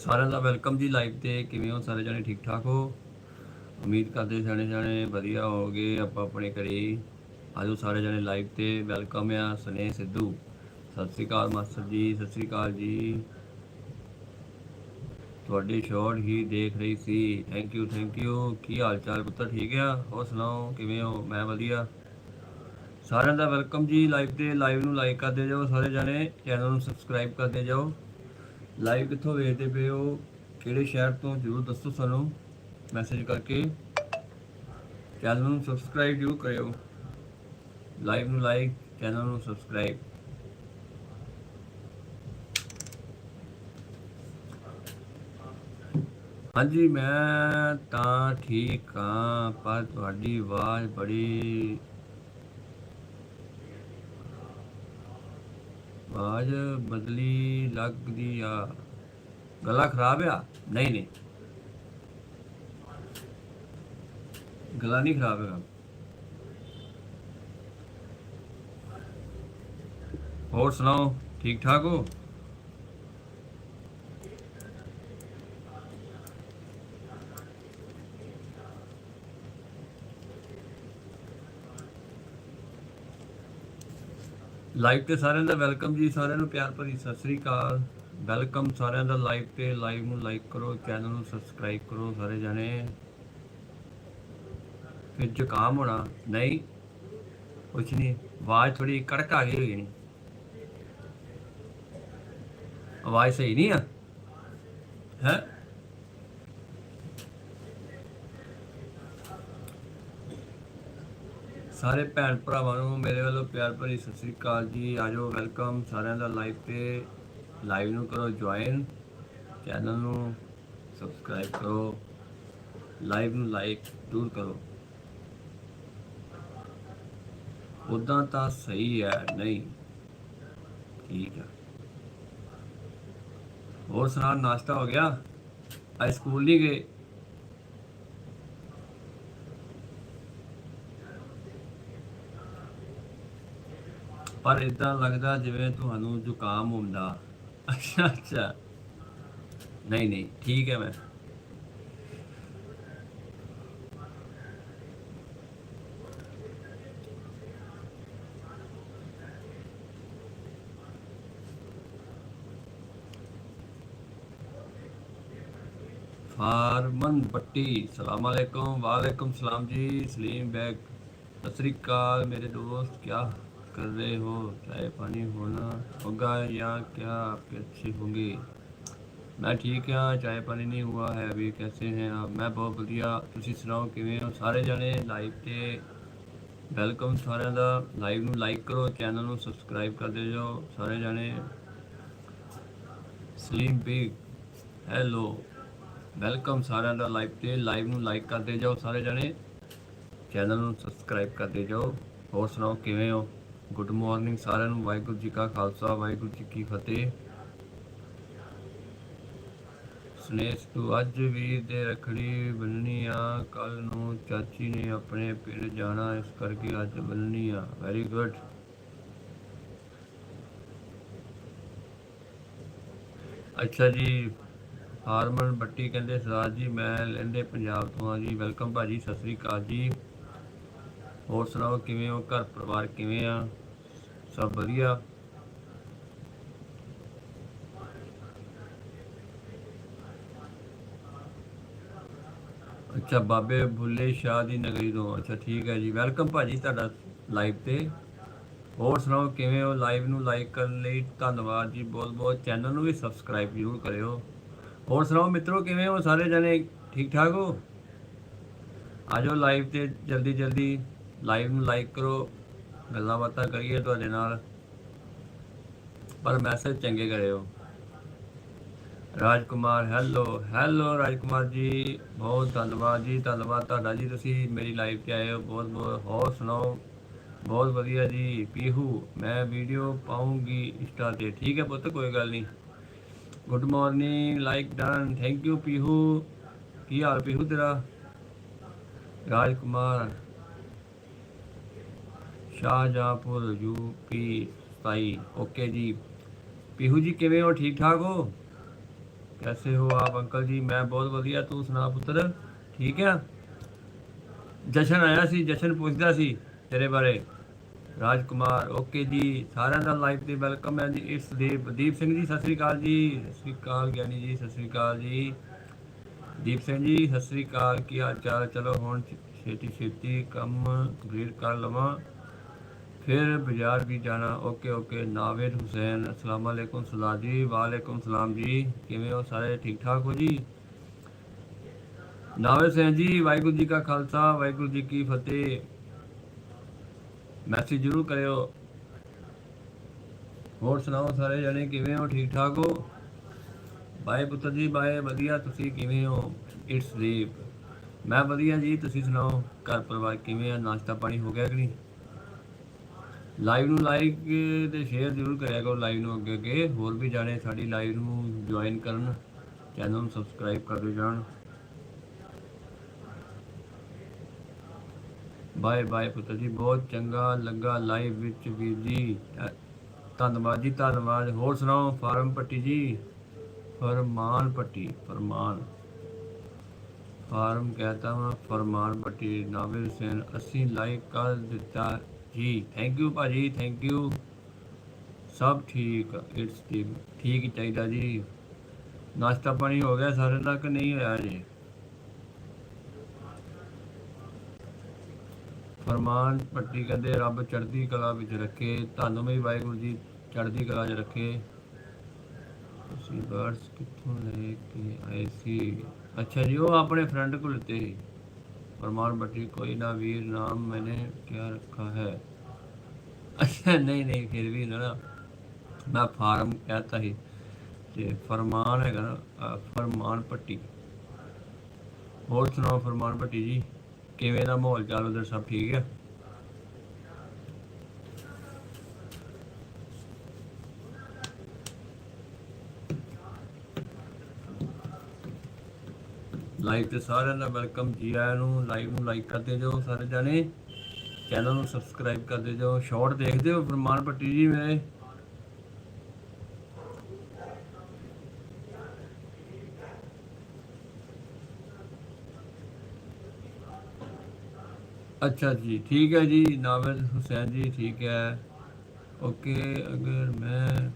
ਸਾਰਿਆਂ ਦਾ ਵੈਲਕਮ ਜੀ ਲਾਈਵ ਤੇ। ਕਿਵੇਂ ਹੋ? ਸਾਰੇ ਜਣੇ ਠੀਕ ਠਾਕ ਹੋ? ਉਮੀਦ ਕਰਦੇ ਸਿਆਣੇ ਜਾਣੇ ਵਧੀਆ ਹੋਗੇ ਆਪਾਂ ਆਪਣੇ ਘਰੇ ਆਜੋ ਸਾਰੇ ਜਣੇ ਲਾਈਵ ਤੇ। ਵੈਲਕਮ ਆ ਸਨੇਹ ਸਿੱਧੂ। ਸਤਿ ਸ੍ਰੀ ਅਕਾਲ ਮਾਸਟਰ ਜੀ, ਸਤਿ ਸ੍ਰੀ ਅਕਾਲ ਜੀ। ਤੁਹਾਡੇ ਸ਼ੋਟ ਹੀ ਦੇਖ ਰਹੀ ਸੀ। ਥੈਂਕ ਯੂ ਥੈਂਕ ਯੂ ਕੀ ਹਾਲ ਚਾਲ ਪੁੱਤਰ, ਠੀਕ ਆ? ਹੋਰ ਸੁਣਾਓ, ਕਿਵੇਂ ਹੋ? ਮੈਂ ਵਧੀਆ। ਸਾਰਿਆਂ ਦਾ ਵੈਲਕਮ ਜੀ ਲਾਈਵ ਤੇ। ਲਾਈਵ ਨੂੰ ਲਾਈਕ ਕਰਦੇ ਜਾਓ ਸਾਰੇ ਜਣੇ। ਚੈਨਲ ਨੂੰ ਸਬਸਕ੍ਰਾਈਬ ਕਰਦੇ ਜਾਓ। ਲਾਈਵ ਕਿੱਥੋਂ ਵੇਖਦੇ ਪਏ ਹੋ? ਕਿਹੜੇ ਸ਼ਹਿਰ ਤੋਂ? ਜਰੂਰ ਦੱਸੋ ਸਾਨੂੰ। ਮੈਸੇਜ ਕਰਕੇ। ਚੈਨਲ ਨੂੰ ਸਬਸਕ੍ਰਾਈਬ ਜਰੂਰ ਕਰਿਓ। ਲਾਈਵ ਨੂੰ ਲਾਈਕ, ਚੈਨਲ ਨੂੰ ਸਬਸਕ੍ਰਾਈਬ। ਹਾਂਜੀ, ਮੈਂ ਤਾਂ ਠੀਕ ਹਾਂ, ਪਰ ਤੁਹਾਡੀ ਆਵਾਜ਼ ਬੜੀ ਆਵਾਜ਼ ਬਦਲੀ ਲੱਗਦੀ ਆ। ਗਲਾ ਖਰਾਬ ਆ? ਨਹੀਂ ਨਹੀਂ। ਗਲਾ ਨਹੀਂ ਖਰਾਬ ਹੈਗਾ। ਹੋਰ ਸੁਣਾਓ? ਠੀਕ ਠਾਕ ਹੋ? ਲਾਈਵ ਤੇ ਸਾਰਿਆਂ ਦਾ ਵੈਲਕਮ ਜੀ, ਸਾਰਿਆਂ ਨੂੰ ਪਿਆਰ ਭਰੀ ਸਤਿ ਸ੍ਰੀ ਅਕਾਲ। ਵੈਲਕਮ ਸਾਰਿਆਂ ਦਾ ਲਾਈਵ ਤੇ ਲਾਈਵ ਨੂੰ ਲਾਈਕ ਕਰੋ ਚੈਨਲ ਨੂੰ ਸਬਸਕ੍ਰਾਈਬ ਕਰੋ ਸਾਰੇ ਜਣੇ। ਫਿਰ ਜ਼ੁਕਾਮ ਹੋਣਾ, ਨਹੀਂ, ਕੁਛ ਨਹੀਂ, ਆਵਾਜ਼ ਥੋੜੀ ਕੜਕ ਆ ਗਈ ਹੋਈ ਨਹੀਂ ਆਵਾਜ਼ ਸਹੀ ਨਹੀਂ ਆ? ਹੈ? ਸਾਰੇ ਭੈਣ ਭਰਾਵਾਂ ਨੂੰ, ਮੇਰੇ ਵੱਲੋਂ ਪਿਆਰ ਭਰੀ ਸਤਿ ਸ੍ਰੀ ਅਕਾਲ ਜੀ। ਆਜੋ ਵੈਲਕਮ ਸਾਰਿਆਂ ਦਾ ਲਾਈਵ ਤੇ ਲਾਈਵ ਨੂੰ ਕਰੋ ਜੁਆਇਨ ਚੈਨਲ ਨੂੰ ਸਬਸਕ੍ਰਾਈਬ ਕਰੋ ਲਾਈਵ ਨੂੰ ਲਾਈਕ ਜ਼ਰੂਰ ਕਰੋ। ਉਦਾਂ ਤਾਂ ਸਹੀ ਹੈ, ਨਹੀਂ? ਠੀਕ ਹੈ। ਹੋਰ ਸੁਣਾ, ਨਾਸ਼ਤਾ ਹੋ ਗਿਆ? ਅੱਜ ਸਕੂਲ ਨਹੀਂ ਗਏ? ਪਰ ਇਦਾਂ ਲੱਗਦਾ ਜਿਵੇਂ ਤੁਹਾਨੂੰ ਜ਼ੁਕਾਮ ਹੁੰਦਾ। ਅੱਛਾ ਅੱਛਾ। ਨਹੀਂ ਨਹੀਂ، ਠੀਕ ਹੈ ਮੈਂ। ہارمن بٹی السلام علیکم وعلیکم السلام جی سلیم بیگ سسری کال میرے دوست کیا कर रहे हो चाय पानी होना होगा या क्या आपके अच्छे होंगे मैं ठीक हाँ चाय पानी नहीं हुआ है अभी कैसे हैं आप मैं बहुत ਵਧੀਆ ਤੁਸੀਂ ਸੁਣਾਓ ਕਿਵੇਂ ਹੋ ਸਾਰੇ ਜਣੇ ਲਾਈਵ ਤੇ ਵੈਲਕਮ ਸਾਰਿਆਂ ਦਾ ਲਾਈਵ ਨੂੰ ਲਾਈਕ ਕਰੋ ਚੈਨਲ ਨੂੰ ਸਬਸਕ੍ਰਾਈਬ ਕਰਦੇ ਜਾਓ ਸਾਰੇ ਜਣੇ ਸਲੀਮ ਬਿਗ ਹੈਲੋ ਵੈਲਕਮ ਸਾਰਿਆਂ ਦਾ ਲਾਈਵ ਤੇ ਲਾਈਵ ਨੂੰ ਲਾਈਕ ਕਰਦੇ ਜਾਓ ਸਾਰੇ ਜਣੇ ਚੈਨਲ ਨੂੰ ਸਬਸਕ੍ਰਾਈਬ ਕਰਦੇ ਜਾਓ ਹੋਰ ਸੁਣਾਓ ਕਿਵੇਂ ਹੋ ਗੁੱਡ ਮਾਰਨਿੰਗ ਸਾਰਿਆਂ ਨੂੰ, ਵਾਹਿਗੁਰੂ ਜੀ ਕਾ ਖਾਲਸਾ, ਵਾਹਿਗੁਰੂ ਜੀ ਕੀ ਫਤਿਹ। ਸਨੇਸ਼, ਤੂੰ ਅੱਜ ਵੀਰ ਦੇ ਰਖੜੀ ਬੰਨਣੀ ਆ ਕੱਲ ਨੂੰ ਚਾਚੀ ਨੇ ਆਪਣੇ ਪਿੰਡ ਜਾਣਾ, ਇਸ ਕਰਕੇ ਅੱਜ ਬੰਨਣੀ ਆ। ਵੈਰੀ ਗੁੱਡ ਅੱਛਾ ਜੀ, ਹਾਰਮਨ ਬੱਟੀ ਕਹਿੰਦੇ, ਸਰਦਾਰ ਜੀ, ਮੈਂ ਲੈਂਦੇ ਪੰਜਾਬ ਤੋਂ ਆ ਜੀ। ਵੈਲਕਮ ਭਾਜੀ, ਸਤਿ ਸ੍ਰੀ ਅਕਾਲ ਜੀ। ਹੋਰ ਸੁਣਾਓ, ਕਿਵੇਂ ਹੋ? ਘਰ ਪਰਿਵਾਰ ਕਿਵੇਂ ਆ? ਸਭ ਵਧੀਆ? ਅੱਛਾ, ਬਾਬੇ ਭੁੱਲੇ ਸ਼ਾਹ ਦੀ ਨਗਰੀ ਤੋਂ। ਅੱਛਾ, ਠੀਕ ਹੈ ਜੀ। ਵੈਲਕਮ ਭਾਜੀ ਤੁਹਾਡਾ ਲਾਈਵ ਤੇ। ਹੋਰ ਸੁਣਾਓ, ਕਿਵੇਂ ਹੋ? ਲਾਈਵ ਨੂੰ ਲਾਈਕ ਕਰਨ ਲਈ ਧੰਨਵਾਦ ਜੀ ਬਹੁਤ ਬਹੁਤ। ਚੈਨਲ ਨੂੰ ਵੀ ਸਬਸਕ੍ਰਾਈਬ ਜ਼ਰੂਰ ਕਰਿਓ। ਹੋਰ ਸੁਣਾਓ, ਮਿੱਤਰੋ, ਕਿਵੇਂ ਹੋ? ਸਾਰੇ ਜਣੇ ਠੀਕ ਠਾਕ ਹੋ ਆਜੋ ਲਾਈਵ ਤੇ ਜਲਦੀ ਜਲਦੀ ਲਾਈਵ ਨੂੰ ਲਾਈਕ ਕਰੋ, ਗੱਲਾਂ ਬਾਤਾਂ ਕਰੀਏ ਤੁਹਾਡੇ ਨਾਲ। ਪਰ ਮੈਸੇਜ ਚੰਗੇ ਕਰਿਓ। ਰਾਜਕੁਮਾਰ ਹੈਲੋ ਹੈਲੋ ਰਾਜਕੁਮਾਰ ਜੀ, ਬਹੁਤ ਧੰਨਵਾਦ ਜੀ, ਧੰਨਵਾਦ ਤੁਹਾਡਾ ਜੀ, ਤੁਸੀਂ ਮੇਰੀ ਲਾਈਵ ਤੇ ਆਏ ਹੋ। ਬਹੁਤ ਬਹੁਤ, ਹੋਰ ਸੁਣਾਓ। ਬਹੁਤ ਵਧੀਆ ਜੀ, ਪੀਹੂ, ਮੈਂ ਵੀਡੀਓ ਪਾਉਂਗੀ ਇੰਸਟਾ ਤੇ। ਠੀਕ ਹੈ ਪੁੱਤ, ਕੋਈ ਗੱਲ ਨਹੀਂ। Good morning like done thank you Pihu. ਕੀ ਹਾਲ ਪੀਹੂ ਤੇਰਾ? ਰਾਜਕੁਮਾਰ। ਸ਼ਾਹਜਾਪੁਰ ਯੂਪੀ 27 ਓਕੇ ਜੀ। ਪੀਹੂ ਜੀ, ਕਿਵੇਂ ਹੋ? ਠੀਕ ਠਾਕ ਹੋ? ਕੈਸੇ ਹੋ ਆਪ ਅੰਕਲ ਜੀ? ਮੈਂ ਬਹੁਤ ਵਧੀਆ। ਤੂੰ ਸੁਣਾ ਪੁੱਤਰ, ਠੀਕ ਆ? ਜਸ਼ਨ ਆਇਆ ਸੀ, ਜਸ਼ਨ ਪੁੱਛਦਾ ਸੀ ਤੇਰੇ ਬਾਰੇ। ਰਾਜ ਕੁਮਾਰ ਓਕੇ ਜੀ। ਸਾਰਿਆਂ ਦਾ ਲਾਈਵ ਤੇ ਵੈਲਕਮ ਹੈ ਜੀ। ਇਸ ਦੇਵ ਦੀਪ ਸਿੰਘ ਜੀ, ਸਤਿ ਸ੍ਰੀ ਅਕਾਲ ਜੀ। ਸਤਿ ਸ੍ਰੀ ਅਕਾਲ ਗਿਆਨੀ ਜੀ, ਸਤਿ ਸ੍ਰੀ ਅਕਾਲ ਜੀ। ਦੀਪ ਸਿੰਘ ਜੀ, ਸਤਿ ਸ੍ਰੀ ਅਕਾਲ। ਕੀ ਹਾਲ ਚਾਲ? ਚਲੋ ਹੁਣ ਛੇਤੀ ਛੇਤੀ ਕੰਮ ਕੰਪਲੀਟ ਕਰ ਲਵਾਂ। ਫਿਰ ਬਾਜ਼ਾਰ ਵੀ ਜਾਣਾ। Okay okay. ਨਾਵੇਦ ਹੁਸੈਨ, ਅਸਲਾਮ ਵਾਲੇਕੁਮ ਸਲਾਮ ਜੀ, ਵਾਲੇਕੁਮ ਸਲਾਮ ਜੀ। ਕਿਵੇਂ ਹੋ ਸਾਰੇ? ਠੀਕ ਠਾਕ ਹੋ ਜੀ? ਨਾਵੇਦ ਹੁਸੈਨ ਜੀ, ਵਾਹਿਗੁਰੂ ਜੀ ਕਾ ਖਾਲਸਾ, ਵਾਹਿਗੁਰੂ ਜੀ ਕੀ ਫਤਿਹ। ਮੈਸੇਜ ਜ਼ਰੂਰ ਕਰਿਓ। ਹੋਰ ਸੁਣਾਓ ਸਾਰੇ ਜਣੇ, ਕਿਵੇਂ ਹੋ? ਠੀਕ ਠਾਕ ਹੋ? ਬਾਏ ਪੁੱਤਰ ਜੀ, ਬਾਏ। ਵਧੀਆ। ਤੁਸੀਂ ਕਿਵੇਂ ਹੋ? ਇਟਸ ਦੀਪ ਮੈਂ ਵਧੀਆ ਜੀ। ਤੁਸੀਂ ਸੁਣਾਓ? ਘਰ ਪਰਿਵਾਰ ਕਿਵੇਂ ਆ? ਨਾਸ਼ਤਾ ਪਾਣੀ ਹੋ ਗਿਆ ਕਿ ਨਹੀਂ? ਲਾਈਵ ਨੂੰ ਲਾਈਕ ਤੇ ਸ਼ੇਅਰ ਜ਼ਰੂਰ ਕਰਿਆ ਕਰੋ ਲਾਈਵ ਨੂੰ ਅੱਗੇ ਅੱਗੇ। ਹੋਰ ਵੀ ਜਾਣੇ ਸਾਡੀ ਲਾਈਵ ਨੂੰ ਜੁਆਇਨ ਕਰਨ ਚੈਨਲ ਨੂੰ ਸਬਸਕ੍ਰਾਈਬ ਕਰ ਕਰਦੇ ਜਾਣ। ਬਾਏ ਬਾਏ ਪੁੱਤਰ ਜੀ, ਬਹੁਤ ਚੰਗਾ ਲੱਗਾ ਲਾਈਵ ਵਿੱਚ ਵੀਰ ਜੀ। ਧੰਨਵਾਦ ਜੀ, ਧੰਨਵਾਦ। ਹੋਰ ਸੁਣਾਓ, ਫਾਰਮ ਪੱਟੀ ਜੀ? ਫਰਮਾਨ ਪੱਟੀ, ਫਰਮਾਨ। ਫਾਰਮ ਕਹਤਾ ਹਾਂ ਫਰਮਾਨ ਪੱਟੀ, ਨਾਵਿਲ ਸੈਨ, ਅਸੀਂ ਲਾਈਕ ਕਰ ਦਿੱਤਾ। ਜੀ ਥੈਂਕ ਯੂ ਭਾਜੀ ਥੈਂਕ ਯੂ ਸਭ ਠੀਕ ਇਟਸ ਠੀਕ ਠੀਕ ਹੀ ਚਾਹੀਦਾ ਜੀ। ਨਾਸ਼ਤਾ ਪਾਣੀ ਹੋ ਗਿਆ ਸਾਰੇ ਦਾ ਕਿ ਨਹੀਂ ਹੋਇਆ ਜੀ? ਫਰਮਾਨ ਪੱਟੀ ਕਹਿੰਦੇ, ਰੱਬ ਚੜ੍ਹਦੀ ਕਲਾ ਵਿੱਚ ਰੱਖੇ। ਤੁਹਾਨੂੰ ਵੀ ਵਾਹਿਗੁਰੂ ਜੀ, ਚੜ੍ਹਦੀ ਕਲਾ 'ਚ ਰੱਖੇ। ਤੁਸੀਂ ਬਰਡਸ ਕਿੱਥੋਂ ਲੈ ਕੇ ਆਏ ਸੀ? ਅੱਛਾ ਜੀ, ਉਹ ਆਪਣੇ ਫਰੈਂਡ ਕੋਲ ਲਿੱਤੇ ਸੀ फरमान बटी कोई ना वीर नाम मैंने क्या रखा है अच्छा नहीं नहीं फिर भी ना ना मैं फार्म कहता ही ਤੇ ਫਰਮਾਨ ਹੈਗਾ ਨਾ ਅਹ ਫਰਮਾਨ ਪੱਟੀ ਹੋਰ ਸੁਣਾਓ ਫਰਮਾਨ ਪੱਟੀ ਜੀ ਕਿਵੇਂ ਦਾ ਮਾਹੌਲ ਚਾਲ ਉਧਰ ਸਭ ਠੀਕ ਹੈ ਲਾਈਵ ਤੇ ਸਾਰਿਆਂ ਦਾ ਵੈਲਕਮ ਜੀ ਆਇਆਂ ਨੂੰ ਲਾਈਵ ਨੂੰ ਲਾਈਕ ਕਰਦੇ ਜਾਓ ਸਾਰੇ ਜਾਣੇ। ਚੈਨਲ ਨੂੰ ਸਬਸਕ੍ਰਾਈਬ ਕਰਦੇ ਜਾਓ। ਸ਼ਾਰਟ ਦੇਖਦੇ ਹੋ ਫਰਮਾਨ ਪੱਟੀ ਜੀ ਮੇਰੇ ਅੱਛਾ ਜੀ, ਠੀਕ ਹੈ ਜੀ। ਨਾਵਲ ਹੁਸੈਨ ਜੀ, ਠੀਕ ਹੈ। ਓਕੇ ਅਗਰ ਮੈਂ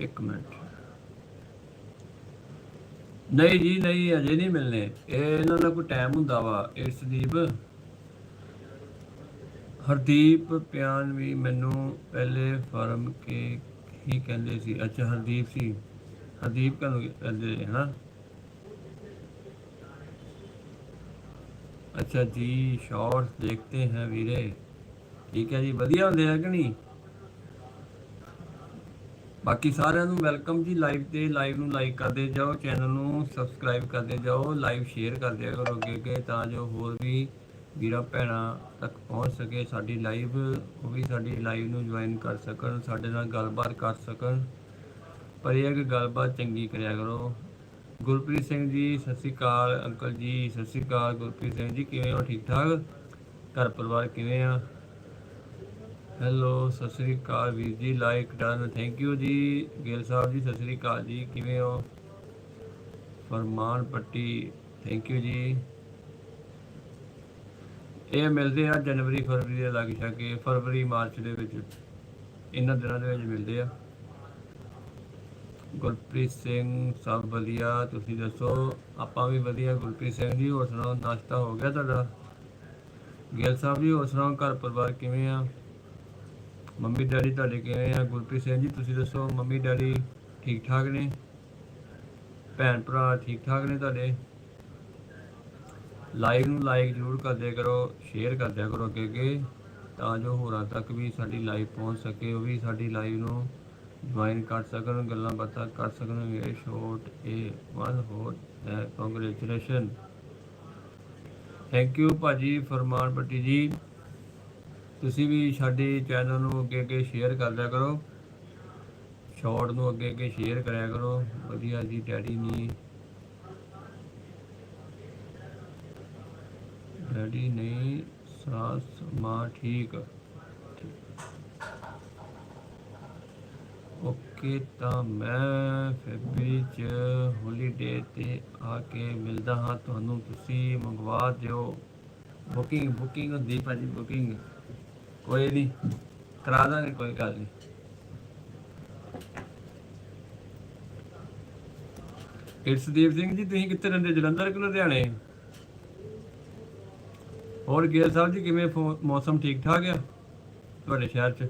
ਇੱਕ ਮਿੰਟ। ਨਹੀਂ ਜੀ, ਨਹੀਂ, ਅਜੇ ਨਹੀਂ ਮਿਲਨੇ ਇਹ ਇਹਨਾਂ ਦਾ ਕੋਈ ਟਾਈਮ ਹੁੰਦਾ ਵਾ ਇਸਦੀਪ ਹਰਦੀਪ ਪਿਆਨ ਵੀ ਮੈਨੂੰ ਪਹਿਲੇ ਫਾਰਮ ਕੇ ਹੀ ਕਹਿੰਦੇ ਸੀ। ਅੱਛਾ, ਹਰਦੀਪ ਸੀ। ਹਰਦੀਪ ਕਹਨੂੰ ਕਹਿੰਦੇ ਹੈ ਅੱਛਾ ਜੀ ਸ਼ਾਰਟਸ ਦੇਖਤੇ ਹੈ ਵੀਰੇ। ਠੀਕ ਹੈ ਜੀ, ਵਧੀਆ ਹੁੰਦੇ ਆ ਕਿ ਨਹੀਂ? ਬਾਕੀ ਸਾਰਿਆਂ ਨੂੰ ਵੈਲਕਮ ਜੀ ਲਾਈਵ ਤੇ ਲਾਈਵ ਨੂੰ ਲਾਈਕ ਕਰਦੇ ਜਾਓ ਚੈਨਲ ਨੂੰ ਸਬਸਕ੍ਰਾਈਬ ਕਰਦੇ ਜਾਓ ਲਾਈਵ ਸ਼ੇਅਰ ਕਰਦੇ ਕਰੋ ਅੱਗੇ ਅੱਗੇ ਤਾਂ ਜੋ ਹੋਰ ਵੀ ਵੀਰਾਂ ਭੈਣਾਂ ਤੱਕ ਪਹੁੰਚ ਸਕੇ ਸਾਡੀ ਲਾਈਵ ਉਹ ਵੀ ਸਾਡੀ ਲਾਈਵ ਨੂੰ ਜੁਆਇਨ ਕਰ ਸਕਣ, ਸਾਡੇ ਨਾਲ ਗੱਲਬਾਤ ਕਰ ਸਕਣ। ਪਰ ਇਹ ਹੈ ਕਿ ਗੱਲਬਾਤ ਚੰਗੀ ਕਰਿਆ ਕਰੋ। ਗੁਰਪ੍ਰੀਤ ਸਿੰਘ ਜੀ, ਸਤਿ ਸ਼੍ਰੀ ਅਕਾਲ ਅੰਕਲ ਜੀ, ਸਤਿ ਸ਼੍ਰੀ ਅਕਾਲ ਗੁਰਪ੍ਰੀਤ ਸਿੰਘ ਜੀ, ਕਿਵੇਂ ਹੋ? ਠੀਕ ਠਾਕ? ਘਰ ਪਰਿਵਾਰ ਕਿਵੇਂ ਆ? ਹੈਲੋ, ਸਤਿ ਸ੍ਰੀ ਅਕਾਲ ਵੀਰ ਜੀ ਲਾਈਕ ਡਨ ਥੈਂਕ ਯੂ ਜੀ। ਗਿੱਲ ਸਾਹਿਬ ਜੀ, ਸਤਿ ਸ੍ਰੀ ਅਕਾਲ ਜੀ, ਕਿਵੇਂ ਹੋ? ਫਰਮਾਨ ਪੱਟੀ ਥੈਂਕ ਯੂ ਜੀ। ਇਹ ਮਿਲਦੇ ਆ ਜਨਵਰੀ, ਫਰਵਰੀ ਦੇ ਲੱਗ ਛਕੇ ਫਰਵਰੀ, ਮਾਰਚ ਦੇ ਵਿੱਚ। ਇਹਨਾਂ ਦਿਨਾਂ ਦੇ ਵਿੱਚ ਮਿਲਦੇ ਆ। ਗੁਰਪ੍ਰੀਤ ਸਿੰਘ, ਸਭ ਵਧੀਆ, ਤੁਸੀਂ ਦੱਸੋ? ਆਪਾਂ ਵੀ ਵਧੀਆ, ਗੁਰਪ੍ਰੀਤ ਸਿੰਘ ਜੀ, ਹੋਰ ਸੁਣਾਓ, ਨਾਸ਼ਤਾ ਹੋ ਗਿਆ ਤੁਹਾਡਾ? ਗਿੱਲ ਸਾਹਿਬ ਜੀ, ਹੋਰ ਸੁਣਾਓ, ਘਰ ਪਰਿਵਾਰ ਕਿਵੇਂ ਆ? ਮੰਮੀ ਡੈਡੀ ਤੁਹਾਡੇ ਕਿਵੇਂ ਆ? ਗੁਰਪ੍ਰੀਤ ਸਿੰਘ ਜੀ, ਤੁਸੀਂ ਦੱਸੋ, ਮੰਮੀ ਡੈਡੀ ਠੀਕ ਠਾਕ ਨੇ? ਭੈਣ ਭਰਾ ਠੀਕ ਠਾਕ ਨੇ ਤੁਹਾਡੇ? ਲਾਈਵ ਨੂੰ ਲਾਈਕ ਜ਼ਰੂਰ ਕਰਦੇ ਕਰੋ ਸ਼ੇਅਰ ਕਰਦਿਆ ਕਰੋ ਅੱਗੇ ਅੱਗੇ, ਤਾਂ ਜੋ ਹੋਰਾਂ ਤੱਕ ਵੀ ਸਾਡੀ ਲਾਈਵ ਪਹੁੰਚ ਸਕੇ, ਉਹ ਵੀ ਸਾਡੀ ਲਾਈਵ ਨੂੰ ਜੁਆਇਨ ਕਰ ਸਕਣ, ਗੱਲਾਂ ਬਾਤਾਂ ਕਰ ਸਕਣ। ਇਹ ਸ਼ੋਟ ਇਹ ਵਨ ਹੋਰ, ਹੈ ਕੰਗ੍ਰੈਚੁਲੇਸ਼ਨ ਥੈਂਕ ਯੂ ਭਾਜੀ, ਫਰਮਾਨ ਪੱਟੀ ਜੀ। ਤੁਸੀਂ ਵੀ ਸਾਡੇ ਚੈਨਲ ਨੂੰ ਅੱਗੇ ਅੱਗੇ ਸ਼ੇਅਰ ਕਰਦਿਆ ਕਰੋ। ਸ਼ਾਰਟ ਨੂੰ ਅੱਗੇ ਅੱਗੇ ਸ਼ੇਅਰ ਕਰਿਆ ਕਰੋ। ਵਧੀਆ ਜੀ ਡੈਡੀ ਨੇ ਡੈਡੀ ਨੇ ਸਾਸ ਮਾਂ ਠੀਕ। ਓਕੇ, ਤਾਂ ਮੈਂ ਫੈਬਰੀ ਚ ਹੌਲੀਡੇ ਤੇ ਆ ਕੇ ਮਿਲਦਾ ਹਾਂ। ਤੁਹਾਨੂੰ ਤੁਸੀਂ ਮੰਗਵਾ ਦਿਓ। ਬੁਕਿੰਗ ਬੁਕਿੰਗ ਹੁੰਦੀ ਭਾਜੀ ਬੁਕਿੰਗ ਕੋਈ ਨਹੀਂ, ਕਰਾ ਦਾਂਗੇ, ਕੋਈ ਗੱਲ ਨਹੀਂ। ਇਰਸਦੀਪ ਸਿੰਘ ਜੀ, ਤੁਸੀਂ ਕਿੱਥੇ ਰਹਿੰਦੇ? ਜਲੰਧਰ ਕਿ ਲੁਧਿਆਣੇ? ਹੋਰ ਗਿੱਲ ਸਾਹਿਬ ਜੀ, ਕਿਵੇਂ ਮੌਸਮ ਠੀਕ ਠਾਕ ਆ? ਤੁਹਾਡੇ ਸ਼ਹਿਰ 'ਚ?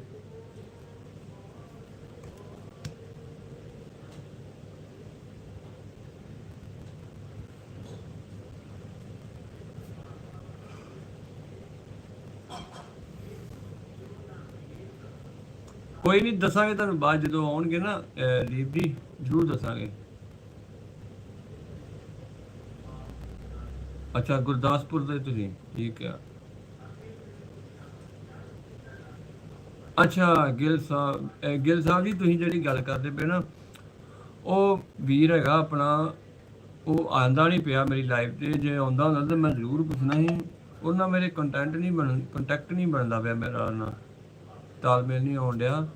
ਕੋਈ ਨਹੀਂ ਦੱਸਾਂਗੇ ਤੁਹਾਨੂੰ ਬਾਅਦ ਜਦੋਂ ਆਉਣਗੇ ਨਾ ਦੀਪ ਜੀ ਜ਼ਰੂਰ ਦੱਸਾਂਗੇ। ਅੱਛਾ ਗੁਰਦਾਸਪੁਰ ਦੇ ਤੁਸੀਂ ਠੀਕ ਆ। ਅੱਛਾ ਗਿੱਲ ਸਾਹਿਬ ਅਹ, ਗਿੱਲ ਸਾਹਿਬ ਜੀ ਤੁਸੀਂ ਜਿਹੜੀ ਗੱਲ ਕਰਦੇ ਪਏ ਨਾ ਉਹ ਵੀਰ ਹੈਗਾ ਆਪਣਾ ਉਹ ਆਂਦਾ ਨਹੀਂ ਪਿਆ ਮੇਰੀ ਲਾਈਵ ਤੇ ਜੇ ਆਉਂਦਾ ਹੁੰਦਾ ਤਾਂ ਮੈਂ ਜ਼ਰੂਰ ਪੁੱਛਣਾ ਸੀ। ਉਹਨਾਂ ਮੇਰੇ ਕੰਟੈਂਟ ਨਹੀਂ ਬਣ ਕੰਟੈਕਟ ਨਹੀਂ ਬਣਦਾ ਪਿਆ ਮੇਰਾ ਉਹਨਾਂ ਨਾਲ। ਤਾਲਮੇਲ ਨਹੀਂ ਆਉਣ ਡਿਆ।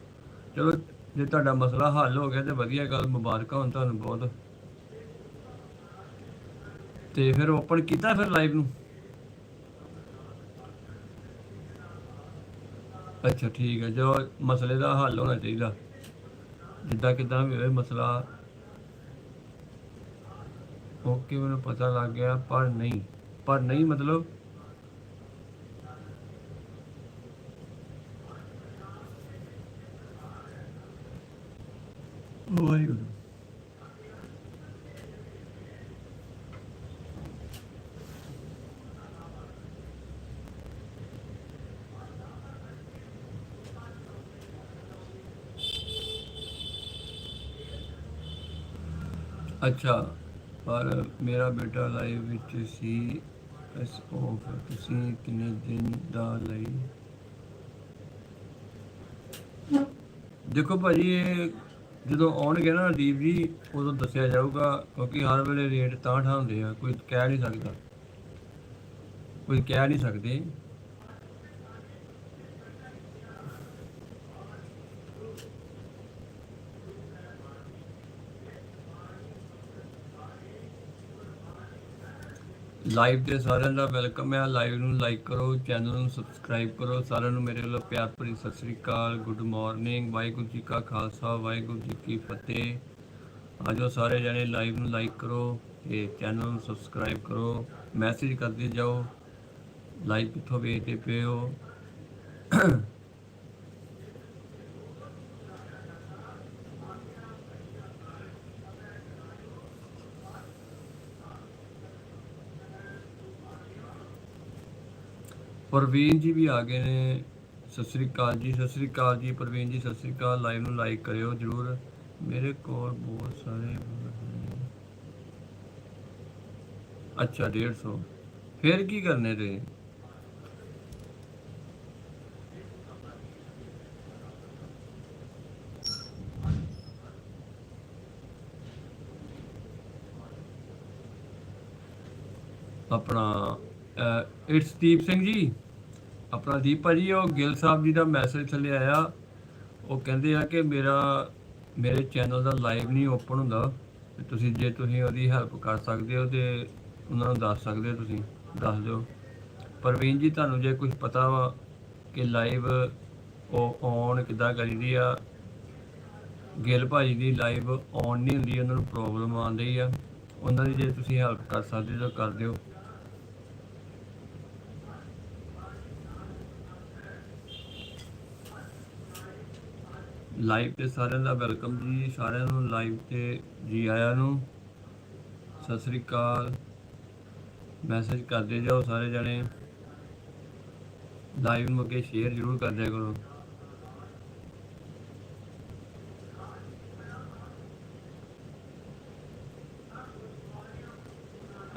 ਚਲੋ, ਜੇ ਤੁਹਾਡਾ ਮਸਲਾ ਹੱਲ ਹੋ ਗਿਆ ਤੇ ਵਧੀਆ ਗੱਲ, ਮੁਬਾਰਕਾਂ ਹੋਣ ਤੁਹਾਨੂੰ ਬਹੁਤ। ਤੇ ਫਿਰ ਓਪਨ ਕੀਤਾ ਫਿਰ ਲਾਈਵ ਨੂੰ? ਅੱਛਾ, ਠੀਕ ਹੈ ਜੋ ਮਸਲੇ ਦਾ ਹੱਲ ਹੋਣਾ ਚਾਹੀਦਾ। ਜਿੱਦਾਂ ਕਿਦਾਂ ਵੀ ਹੋਵੇ ਮਸਲਾ। ਓਕੇ, ਮੈਨੂੰ ਪਤਾ ਲੱਗ ਗਿਆ, ਪਰ ਨਹੀਂ। ਪਰ ਨਹੀਂ ਮਤਲਬ ਵਾਹਿਗੁਰੂ ਅੱਛਾ ਪਰ ਮੇਰਾ ਬੇਟਾ ਲਾਈਵ ਵਿੱਚ ਸੀ ਇਸ ਆਫ ਤੁਸੀਂ ਕਿੰਨੇ ਦਿਨ ਦਾ ਲਈ? ਦੇਖੋ ਭਾਜੀ ਇਹ ਜਦੋਂ ਆਉਣਗੇ ਨਾ ਦੀਪ ਜੀ, ਉਦੋਂ ਦੱਸਿਆ ਜਾਊਗਾ, ਕਿਉਂਕਿ ਹਰ ਵੇਲੇ ਰੇਟ ਤਾਂ ਠਾ ਹੁੰਦੇ ਆ, ਕੋਈ ਕਹਿ ਨਹੀਂ ਸਕਦਾ। ਕੋਈ ਕਹਿ ਨਹੀਂ ਸਕਦੇ। ਲਾਈਵ ਤੇ ਸਾਰਿਆਂ ਦਾ ਵੈਲਕਮ ਹੈ। ਲਾਈਵ ਨੂੰ ਲਾਈਕ ਕਰੋ, ਚੈਨਲ ਨੂੰ ਸਬਸਕ੍ਰਾਈਬ ਕਰੋ। ਸਾਰਿਆਂ ਨੂੰ ਮੇਰੇ ਵੱਲੋਂ ਪਿਆਰ ਭਰੀ ਸਤਿ ਸ੍ਰੀ ਅਕਾਲ, ਗੁੱਡ ਮਾਰਨਿੰਗ, ਵਾਹਿਗੁਰੂ ਜੀ ਕਾ ਖਾਲਸਾ, ਵਾਹਿਗੁਰੂ ਜੀ ਕੀ ਫਤਿਹ। ਆਜੋ ਸਾਰੇ ਜਣੇ ਲਾਈਵ ਨੂੰ ਲਾਈਕ ਕਰੋ ਤੇ ਚੈਨਲ ਨੂੰ ਸਬਸਕ੍ਰਾਈਬ ਕਰੋ। ਮੈਸੇਜ ਕਰਦੇ ਜਾਓ। ਲਾਈਵ ਕਿੱਥੋਂ ਵੇਖਦੇ ਪਏ ਹੋ? ਪ੍ਰਵੀਨ ਜੀ ਵੀ ਆ ਗਏ ਨੇ। ਸਤਿ ਸ੍ਰੀ ਅਕਾਲ ਜੀ, ਸਤਿ ਸ੍ਰੀ ਅਕਾਲ ਜੀ, ਪ੍ਰਵੀਨ ਜੀ, ਸਤਿ ਸ੍ਰੀ ਅਕਾਲ। ਲਾਈਵ ਨੂੰ ਲਾਈਕ ਕਰਿਓ ਜਰੂਰ। ਮੇਰੇ ਕੋਲ ਬਹੁਤ ਸਾਰੇ ਅੱਛਾ 150 ਫਿਰ ਕੀ ਕਰਨੇ ਤੇ? ਆਪਣਾ ਇਟਸ ਦੀਪ ਸਿੰਘ ਜੀ। ਆਪਣਾ ਦੀਪ ਭਾਜੀ, ਉਹ ਗਿੱਲ ਸਾਹਿਬ ਜੀ ਦਾ ਮੈਸੇਜ ਥੱਲੇ ਆਇਆ। ਉਹ ਕਹਿੰਦੇ ਆ ਕਿ ਮੇਰਾ, ਮੇਰੇ ਚੈਨਲ ਦਾ ਲਾਈਵ ਨਹੀਂ ਓਪਨ ਹੁੰਦਾ। ਤੇ ਤੁਸੀਂ ਜੇ ਤੁਸੀਂ ਉਹਦੀ ਹੈਲਪ ਕਰ ਸਕਦੇ ਹੋ ਤੇ ਉਹਨਾਂ ਨੂੰ ਦੱਸ ਸਕਦੇ ਹੋ ਤੁਸੀਂ, ਦੱਸ ਦਿਓ। ਪ੍ਰਵੀਨ ਜੀ, ਤੁਹਾਨੂੰ ਜੇ ਕੁਝ ਪਤਾ ਵਾ ਕਿ ਲਾਈਵ ਉਹ ਔਨ ਕਿੱਦਾਂ ਕਰੀਦੀ ਆ, ਗਿੱਲ ਭਾਜੀ ਦੀ ਲਾਈਵ ਔਨ ਨਹੀਂ ਹੁੰਦੀ, ਉਹਨਾਂ ਨੂੰ ਪ੍ਰੋਬਲਮ ਆਉਂਦੀ ਆ। ਉਹਨਾਂ ਦੀ ਜੇ ਤੁਸੀਂ ਹੈਲਪ ਕਰ ਸਕਦੇ ਹੋ ਤਾਂ ਕਰ ਦਿਓ। ਲਾਈਵ ਤੇ ਸਾਰਿਆਂ ਦਾ ਵੈਲਕਮ ਜੀ, ਸਾਰਿਆਂ ਨੂੰ ਲਾਈਵ ਤੇ ਜੀ ਆਇਆਂ ਨੂੰ। ਸਤਿ ਸ੍ਰੀ ਅਕਾਲ। ਮੈਸੇਜ ਕਰਦੇ ਜਾਓ ਸਾਰੇ ਜਣੇ। ਲਾਈਵ ਨੂੰ ਅੱਗੇ ਸ਼ੇਅਰ ਜ਼ਰੂਰ ਕਰ ਦਿਆ ਕਰੋ।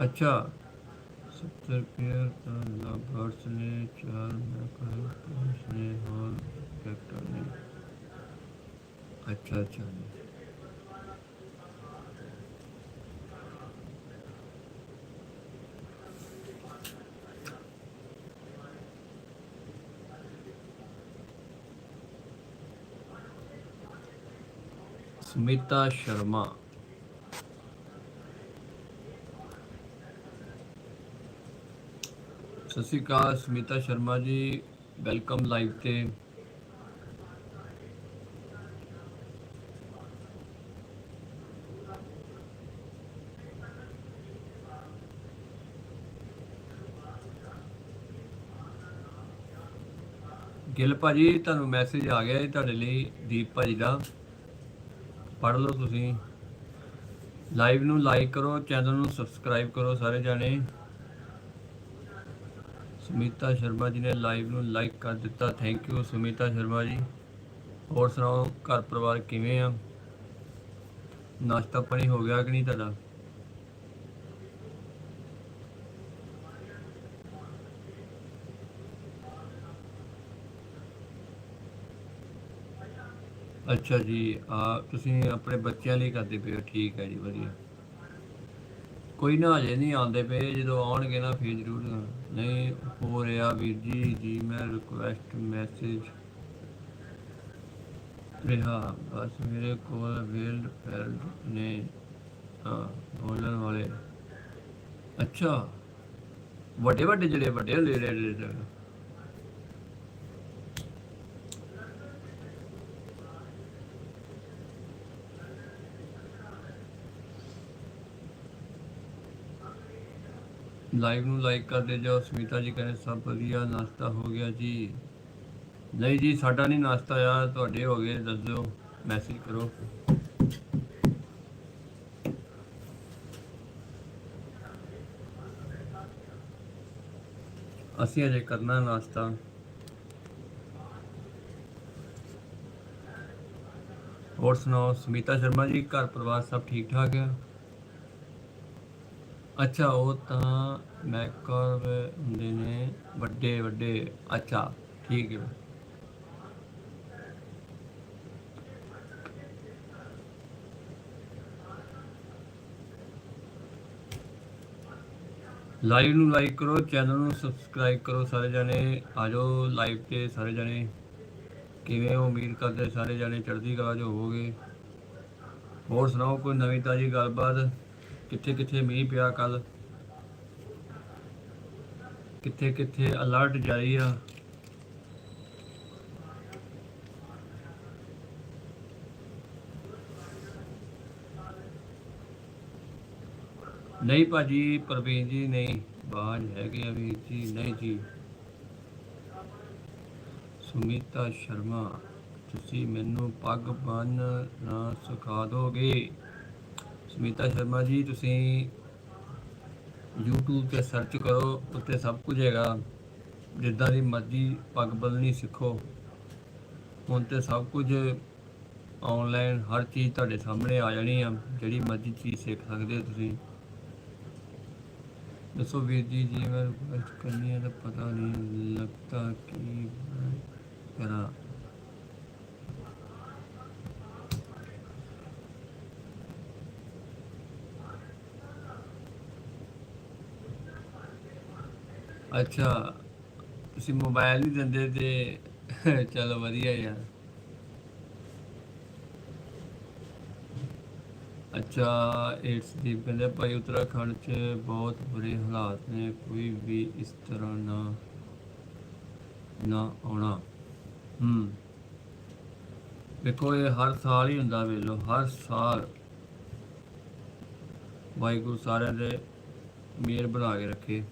ਅੱਛਾ। ਸੱਤਰ ਪੇਅਰ ਤਾਂ ਲਾਭਾਰਥ ਨੇ 4 ਮੈਕਰ ਨੇ, ਹੋਰ ਫੈਕਟਰ ਨੇ। اچھا اچھا۔ Smita Sharma. سچری call Smita Sharma ji welcome live تے۔ ਗਿੱਲ ਭਾਜੀ, ਤੁਹਾਨੂੰ ਮੈਸੇਜ ਆ ਗਿਆ ਜੀ ਤੁਹਾਡੇ ਲਈ, ਦੀਪ ਭਾਜੀ ਦਾ। ਪੜ੍ਹ ਲਓ ਤੁਸੀਂ। ਲਾਈਵ ਨੂੰ ਲਾਈਕ ਕਰੋ ਚੈਨਲ ਨੂੰ ਸਬਸਕ੍ਰਾਈਬ ਕਰੋ ਸਾਰੇ ਜਾਣੇ। ਸੁਮੀਤਾ ਸ਼ਰਮਾ ਜੀ ਨੇ ਲਾਈਵ ਨੂੰ ਲਾਈਕ ਕਰ ਦਿੱਤਾ। Thank you ਸੁਮੀਤਾ Sharma ji. ਹੋਰ ਸੁਣਾਓ, ਘਰ ਪਰਿਵਾਰ ਕਿਵੇਂ ਆ? ਨਾਸ਼ਤਾ ਪਾਣੀ ਹੋ ਗਿਆ ਕਿ ਨਹੀਂ ਤੁਹਾਡਾ? ਅੱਛਾ ਜੀ, ਆ ਤੁਸੀਂ ਆਪਣੇ ਬੱਚਿਆਂ ਲਈ ਕਰਦੇ ਪਏ ਹੋ, ਠੀਕ ਹੈ ਜੀ, ਵਧੀਆ। ਕੋਈ ਨਾ, ਹਜੇ ਨਹੀਂ ਆਉਂਦੇ ਪਏ, ਜਦੋਂ ਆਉਣਗੇ ਨਾ, ਫਿਰ ਜ਼ਰੂਰ। ਨਹੀਂ, ਹੋ ਰਿਹਾ ਵੀਰ ਜੀ ਜੀ, ਮੈਂ ਰਿਕੁਐਸਟ ਮੈਸੇਜ ਰਿਹਾ, ਬਸ ਮੇਰੇ ਕੋਲ ਵੇਲਡ ਫੈਲਡ ਨੇ, ਹਾਂ, ਬੋਲਣ ਵਾਲੇ। ਅੱਛਾ ਵੱਡੇ ਵੱਡੇ ਜਿਹੜੇ ਵੱਡੇ ਲੈ ਲੈ ਲੈ ਲਾਈਵ ਨੂੰ ਲਾਈਕ ਕਰਦੇ ਜਾਓ ਸਮੀਤਾ ਜੀ ਕਹਿੰਦੇ ਸਭ ਵਧੀਆ, ਨਾਸ਼ਤਾ ਹੋ ਗਿਆ ਜੀ। ਨਹੀਂ ਜੀ, ਸਾਡਾ ਨਹੀਂ ਨਾਸ਼ਤਾ ਆ, ਤੁਹਾਡੇ ਹੋ ਗਏ ਦੱਸ ਦਿਓ ਮੈਸੇਜ ਕਰੋ। ਅਸੀਂ ਅਜੇ ਕਰਨਾ ਨਾਸ਼ਤਾ। ਹੋਰ ਸੁਣਾਓ ਸਮੀਤਾ ਸ਼ਰਮਾ ਜੀ, ਘਰ ਪਰਿਵਾਰ ਸਭ ਠੀਕ ਠਾਕ ਹੈ ਅੱਛਾ, ਉਹ ਤਾਂ ਮੈਕਰ ਹੁੰਦੇ ਨੇ ਵੱਡੇ ਵੱਡੇ। ਅੱਛਾ, ਠੀਕ ਹੈ। ਲਾਈਵ ਨੂੰ ਲਾਈਕ ਕਰੋ, ਚੈਨਲ ਨੂੰ ਸਬਸਕ੍ਰਾਈਬ ਕਰੋ ਸਾਰੇ ਜਣੇ। ਆ ਜਾਓ ਲਾਈਵ ਤੇ ਸਾਰੇ ਜਣੇ। ਕਿਵੇਂ ਹੋ? ਉਮੀਦ ਕਰਦੇ ਸਾਰੇ ਜਣੇ ਚੜ੍ਹਦੀ ਕਲਾ ਚ ਹੋਵੋਗੇ। ਹੋਰ ਸੁਣਾਓ, ਕੋਈ ਨਵੀਂ ਤਾਜੀ ਗੱਲਬਾਤ? ਕਿੱਥੇ ਕਿੱਥੇ ਮੀਂਹ ਪਿਆ ਕੱਲ ਕਿੱਥੇ ਕਿੱਥੇ ਅਲਰਟ ਜਾਰੀ ਆ? ਨਹੀਂ ਭਾਜੀ, ਪ੍ਰਵੀਨ ਜੀ, ਨਹੀਂ। ਬਾਜ ਹੈਗੇ ਆ ਵੀਰ ਜੀ। ਨਹੀਂ ਜੀ। ਸੁਮੀਤਾ ਸ਼ਰਮਾ, ਤੁਸੀਂ ਮੈਨੂੰ ਪੱਗ ਬੰਨ ਨਾ ਸਿਖਾ ਦੋਗੇ। ਸੁਮੀਤਾ ਸ਼ਰਮਾ ਜੀ, ਤੁਸੀਂ YouTube ਤੇ ਸਰਚ ਕਰੋ, ਉੱਤੇ ਸਭ ਕੁਝ ਹੈਗਾ। ਜਿੱਦਾਂ ਦੀ ਮਰਜ਼ੀ ਪੱਗ ਬਦਲਣੀ ਸਿੱਖੋ। ਹੁਣ ਤੇ ਸਭ ਕੁਝ ਆਨਲਾਈਨ ਹਰ ਚੀਜ਼ ਤੁਹਾਡੇ ਸਾਹਮਣੇ ਆ ਜਾਣੀ ਆ। ਜਿਹੜੀ ਮਰਜ਼ੀ ਚੀਜ਼ ਸਿੱਖ ਸਕਦੇ ਹੋ ਤੁਸੀਂ। ਦੱਸੋ ਵੀਰ ਜੀ ਜੀ ਮੈਂ ਰਿਕੁਐਸਟ ਕਰਨੀ ਹੈ ਤਾਂ ਪਤਾ ਨਹੀਂ ਲੱਗਦਾ ਕਿ ਕਰਾਂ। ਅੱਛਾ, ਤੁਸੀਂ ਮੋਬਾਈਲ ਨਹੀਂ ਦਿੰਦੇ ਤੇ ਚਲੋ ਵਧੀਆ ਯਾਰ। ਅੱਛਾ ਏਡਸ ਦੀ ਕਹਿੰਦੇ ਭਾਈ ਉੱਤਰਾਖੰਡ 'ਚ ਬਹੁਤ ਬੁਰੇ ਹਾਲਾਤ ਨੇ, ਕੋਈ ਵੀ ਇਸ ਤਰ੍ਹਾਂ ਨਾ ਨਾ ਆਉਣਾ। ਹੂੰ। ਦੇਖੋ, ਇਹ ਹਰ ਸਾਲ ਹੀ ਹੁੰਦਾ ਵੇਲੋ ਹਰ ਸਾਲ। ਵਾਹਿਗੁਰੂ ਸਾਰਿਆਂ ਦੇ ਮਿਹਰ ਬਣਾ ਕੇ ਰੱਖੇ।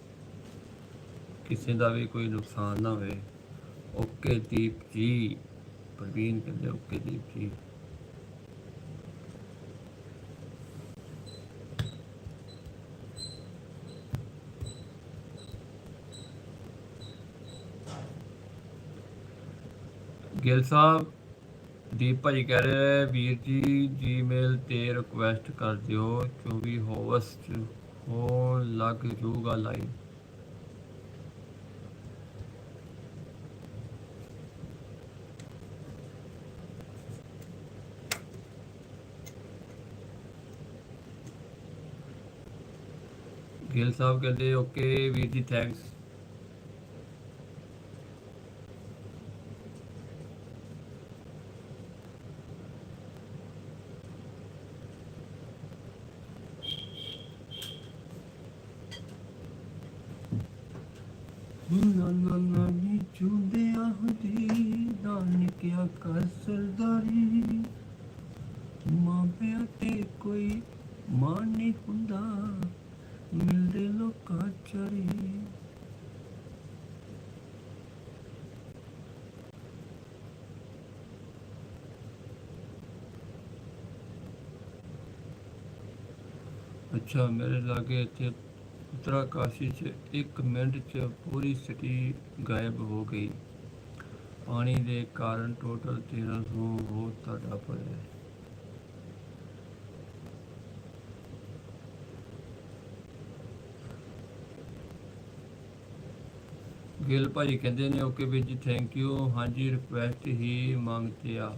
ਕਿਸੇ ਦਾ ਵੀ ਕੋਈ ਨੁਕਸਾਨ ਨਾ ਹੋਵੇ। ਓਕੇ ਦੀਪ ਜੀ। ਪ੍ਰਵੀਨ ਕਹਿੰਦੇ ਓਕੇ ਦੀਪ ਜੀ। ਗਿੱਲ ਸਾਹਿਬ, ਦੀਪ ਭਾਜੀ ਕਹਿ ਰਹੇ ਵੀਰ ਜੀ ਜੀਮੇਲ ਤੇ ਰਿਕੁਐਸਟ ਕਰ ਦਿਓ। 24 ਹੋਵਸ ਚ ਹੋਣ ਲੱਗ ਜੂਗਾ ਲਾਈਵ ਗਿੱਲ ਸਾਹਿਬ ਕਹਿੰਦੇ, ਓਕੇ ਵੀਰ ਜੀ ਥੈਂਕਸ ਨਾ ਨਾ ਨਾ ਨੀ ਚੁੰਦਿਆ ਹੁੰਦੀ, ਨਾਨਕਿਆ ਕਰ ਸਰਦਾਰੀ। ਮਾਂ ਪਿਓ ਤੇ ਕੋਈ ਮਾਂ ਨਹੀਂ ਹੁੰਦਾ। ਮਿਲਦੇ ਲੋਕਾਂ ਚਰੀ ਅੱਛਾ, ਮੇਰੇ ਲਾਗੇ ਇੱਥੇ ਉੱਤਰਾਕਾਸ਼ੀ ਚ 1 ਮਿੰਟ ਚ ਪੂਰੀ ਸਿਟੀ ਗਾਇਬ ਹੋ ਗਈ। ਪਾਣੀ ਦੇ ਕਾਰਨ ਟੋਟਲ 1300 ਹੋ ਤੁਹਾਡਾ ਪੜਿਆ ਗਿੱਲ ਭਾਜੀ ਕਹਿੰਦੇ ਨੇ ਓਕੇ ਵੀਰ ਜੀ ਥੈਂਕ ਯੂ ਹਾਂਜੀ ਰਿਕੁਐਸਟ ਹੀ ਮੰਗਤੇ ਆ।